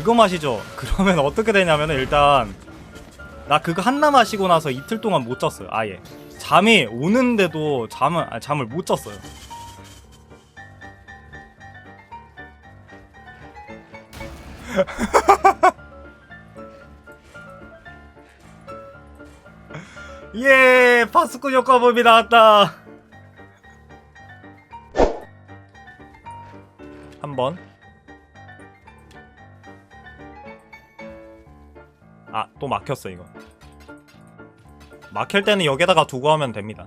그거 마시죠. 그러면 어떻게 되냐면은 일단 나 그거 한나 마시고 나서 이틀 동안 못 잤어요. 아예 잠이 오는데도 잠을 아, 잠을 못 잤어요. 예, 파스코 효과범이 나왔다. 한 번. 아, 또 막혔어 이거. 막힐 때는 여기다가 두고 하면 됩니다.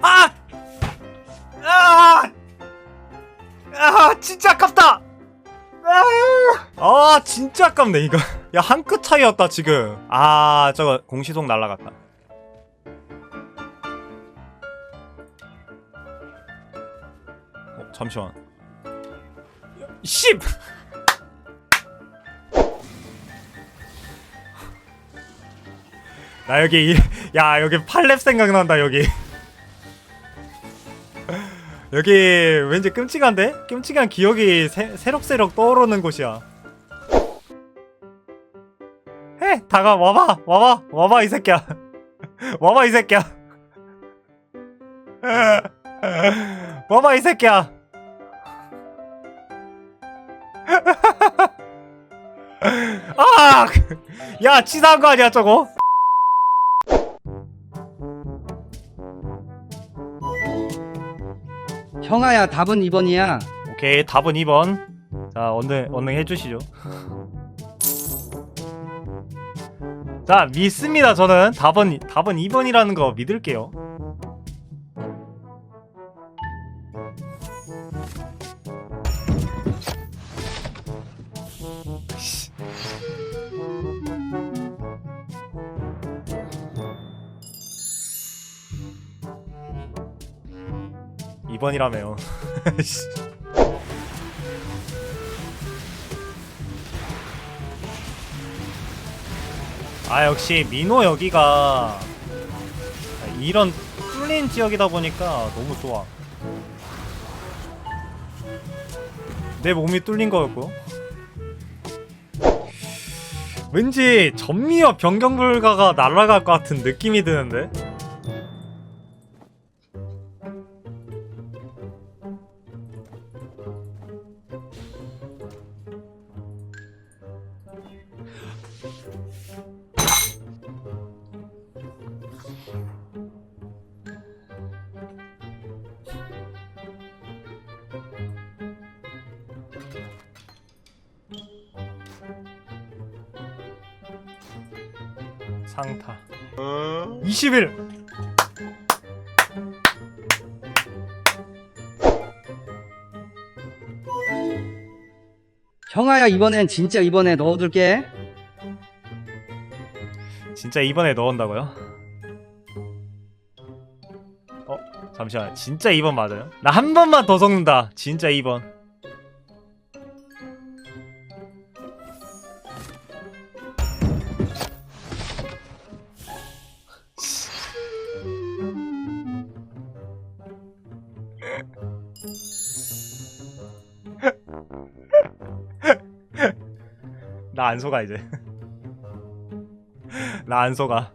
아! 아! 아, 진짜 아깝다. 아, 아, 진짜 아깝네 이거. 야, 한 끗 차이였다 지금. 아, 저거 공시속 날라갔다. 어, 잠시만. 10! 나 여기 이- 야 여기 팔렙 생각난다 여기. 여기 왠지 끔찍한데? 끔찍한 기억이 새, 새록새록 떠오르는 곳이야. 해 다가 와봐 와봐 와봐 이 새끼야. 와봐 이 새끼야. 와봐 이 새끼야 아! 야, 치사한 거 아니야, 저거? 형아야 답은 2번이야 오케이, 답은 2번. 자, 언능, 언능 해주시죠. 자, 믿습니다, 저는. 답은, 답은 2번이라는 거 믿을게요. 2번이라며요. 아 역시 민호 여기가 이런 뚫린 지역이다 보니까 너무 좋아. 내 몸이 뚫린 거였고. 왠지 전미와 변경 불가가 날아갈 것 같은 느낌이 드는데. 상타. 20일. 형아야 이번엔 진짜 이번에 넣어둘게 진짜 이번에 넣은다고요? 어 잠시만 진짜 2번 맞아요? 나 한 번만 더 섞는다 진짜 2번 나 안 속아 이제 나 안 속아.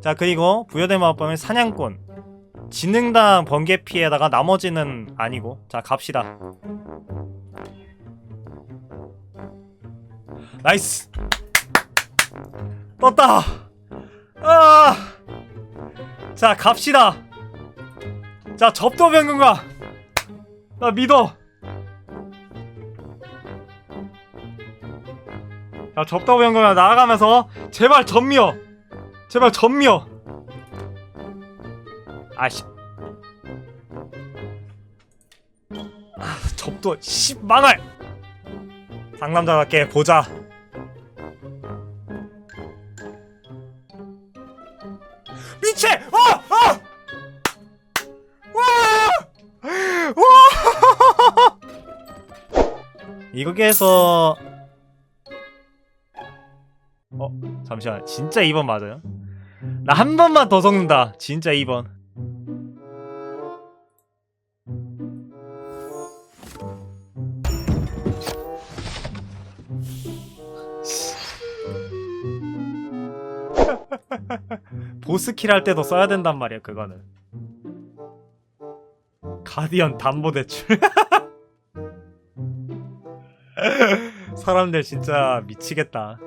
자 그리고 부여된 마법범의 사냥꾼 지능당 번개 피해다가 나머지는 아니고 자 갑시다. 나이스. 떴다. 아. 자 갑시다. 자 접도 변경가. 나 믿어. 자 접도 변경가 나아가면서 제발 전미어. 제발 전미어. 아씨. 아, 접도 씨 망할. 상남자답게 보자. 이거에서 어? 잠시만 진짜 2번 맞아요? 나 한 번만 더 적는다 진짜 2번 보스킬 할 때도 써야 된단 말이야 그거는 가디언 담보 대출 사람들 진짜 미치겠다.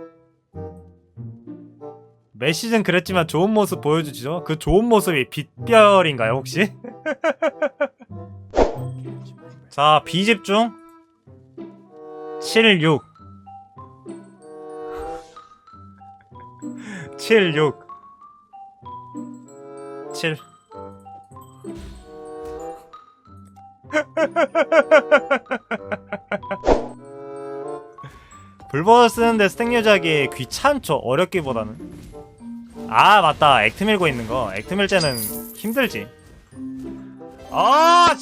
매 시즌 그랬지만 좋은 모습 보여주죠? 그 좋은 모습이 빛별인가요 혹시? 자 비집중. 7 6 7 불버를 쓰는데 스택 유지하기 귀찮죠. 어렵기보다는. 아 맞다. 액트 밀고 있는 거. 액트 밀 때는 힘들지. 아!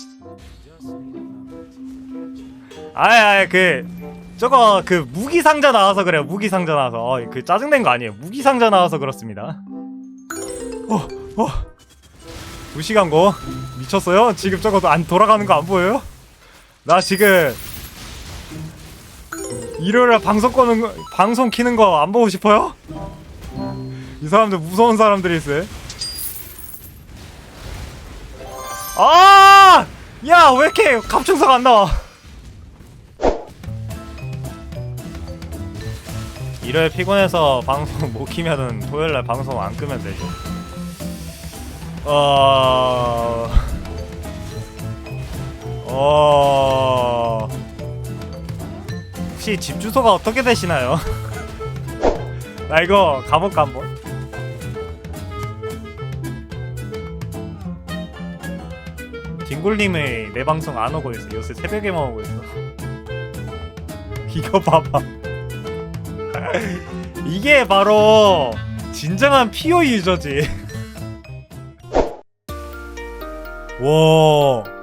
아이 아이 그 저거 그 무기 상자 나와서 그래요. 무기 상자 나와서. 어, 그 짜증낸 거 아니에요. 무기 상자 나와서 그렇습니다. 어어. 2시간 고 미쳤어요? 지금 저거 안 돌아가는 거 안 보여요? 나 지금 일요일에 방송 꺼는 거, 방송 키는 거 안 보고 싶어요? 이 사람들 무서운 사람들이 있어. 아! 야, 왜 이렇게 갑충사가 안 나와? 일요일 피곤해서 방송 못 키면은 토요일 날 방송 안 끄면 되죠. 어... 어... 혹시 집 주소가 어떻게 되시나요? 나 이거 가볼까 한번? 딩골님의 내 방송 안 오고 있어. 요새 새벽에만 오고 있어. 이거 봐봐. 이게 바로 진정한 PO 유저지. 와.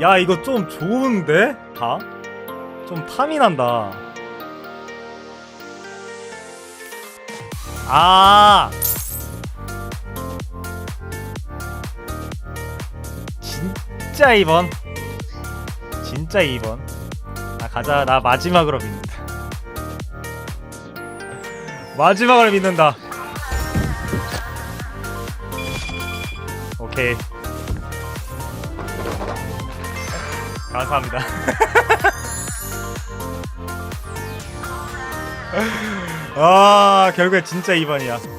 야 이거 좀 좋은데? 다? 좀 탐이 난다. 아! 진짜 2번? 진짜 2번? 나 가자. 나 마지막으로 믿는다. 마지막으로 믿는다. 오케이 감사합니다. 아 결국에 진짜 2번이야.